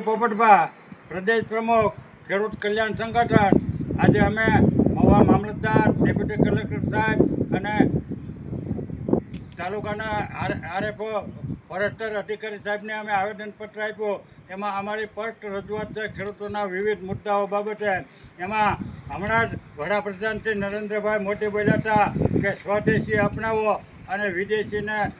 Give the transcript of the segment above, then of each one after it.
પોપટભા પ્રદેશ પ્રમુખ ખેડૂત કલ્યાણ સંગઠન. આજે અમે મવા મામલતદાર, ડેપ્યુટી કલેક્ટર સાહેબ અને તાલુકાના આર- આરએફઓ ફોરેસ્ટર અધિકારી સાહેબને અમે આવેદનપત્ર આપ્યું. એમાં અમારી સ્પષ્ટ રજૂઆત છે ખેડૂતોના વિવિધ મુદ્દાઓ બાબતે. એમાં હમણાં જ વડાપ્રધાન શ્રી નરેન્દ્રભાઈ મોદી બોલ્યા હતા કે સ્વદેશી અપનાવો અને વિદેશીને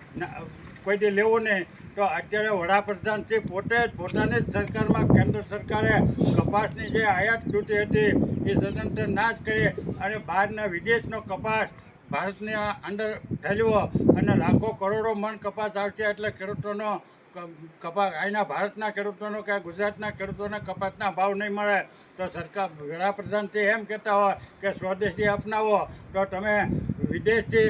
કોઈથી લેવું નહીં. તો અત્યારે વડાપ્રધાનથી પોતે જ પોતાની જ સરકારમાં કેન્દ્ર સરકારે કપાસની જે આયાત ડ્યુટી હતી, એ સ્વતંત્ર ના જ કરી અને બહારના વિદેશનો કપાસ ભારતની અંદર ઠેલવો અને લાખો કરોડો મણ કપાસ આવશે એટલે ખેડૂતોનો કપાસ, અહીંના ભારતના ખેડૂતોનો કે ગુજરાતના ખેડૂતોને કપાસના ભાવ નહીં મળે. તો સરકાર, વડાપ્રધાનથી એમ કહેતા હોય કે સ્વદેશી અપનાવો. તો તમે વિદેશથી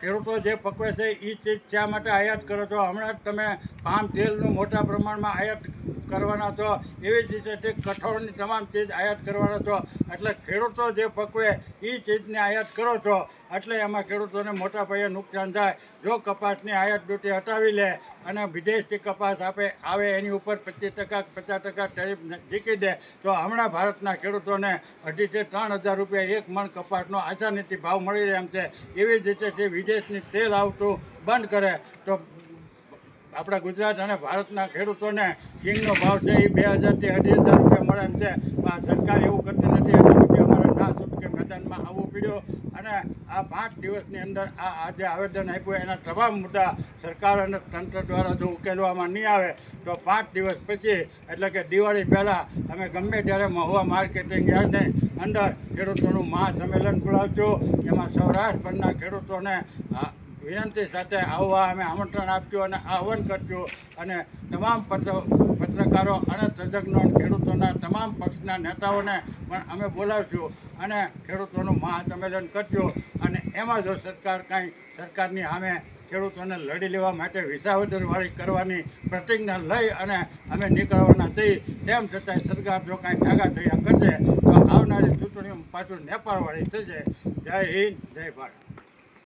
ખેડૂતો જે પકવે છે એ ચીજ શા માટે આયાત કરો છો? હમણાં જ તમે પામ તેલનું મોટા પ્રમાણમાં આયાત કરવાના છો એવી જ રીતે કઠોળની તમામ ચીજ આયાત કરવાના છો એટલે ખેડૂતો જે પકવે એ ચીજને આયાત કરો છો, એટલે એમાં ખેડૂતોને મોટા પાયે નુકસાન થાય. જો કપાસની આયાત ડ્યુટી હટાવી લે અને વિદેશથી કપાસ આપે, આવે એની ઉપર પચીસ ટકા પચાસ ટકા ટેરિફ જીકી દે, તો હમણાં ભારતના ખેડૂતોને અઢીથી ત્રણ હજાર રૂપિયા એક મણ કપાસનો આસાનીથી ભાવ મળી રહે છે. એવી જ રીતે વિદેશની તેલ આવતું બંધ કરે, તો આપણા ગુજરાત અને ભારતના ખેડૂતોને કિંગનો ભાવ છે એ બે હજારથી અઢી હજાર રૂપિયા મળે છે. પણ સરકાર એવું કરતી નથી. એટલે પછી અમારે ના છૂટકે મેદાનમાં આવવું પડ્યો અને આ પાંચ દિવસની અંદર આ આજે આવેદન આપ્યું એના તમામ મુદ્દા સરકાર અને તંત્ર દ્વારા જો ઉકેલવામાં નહીં આવે, તો પાંચ દિવસ પછી, એટલે કે દિવાળી પહેલાં, અમે ગમે ત્યારે મહુવા માર્કેટિંગ યાર્ડને અંદર ખેડૂતોનું મહાસંમેલન બોલાવશું એમાં સૌરાષ્ટ્રભરના ખેડૂતોને વિનંતી સાથે આવવા અમે આમંત્રણ આપ્યું અને આહવાન કર્યું અને તમામ પત્ર પત્રકારો અને તજજ્ઞો ખેડૂતોના તમામ પક્ષના નેતાઓને પણ અમે બોલાવશું અને ખેડૂતોનું મહાસંમેલન કરજો. અને એમાં જો સરકાર કાંઈ સરકારની સામે ખેડૂતોને લડી લેવા માટે વિસાવદરવાળી કરવાની પ્રતિજ્ઞા લઈ અને અમે નીકળવાના થઈ તેમ છતાંય સરકાર જો કાંઈ ઠાગા થયા કરશે, તો આવનારી ચૂંટણીઓ પાછું નેપાળવાળી થશે જય હિન્દ, જય ભારત.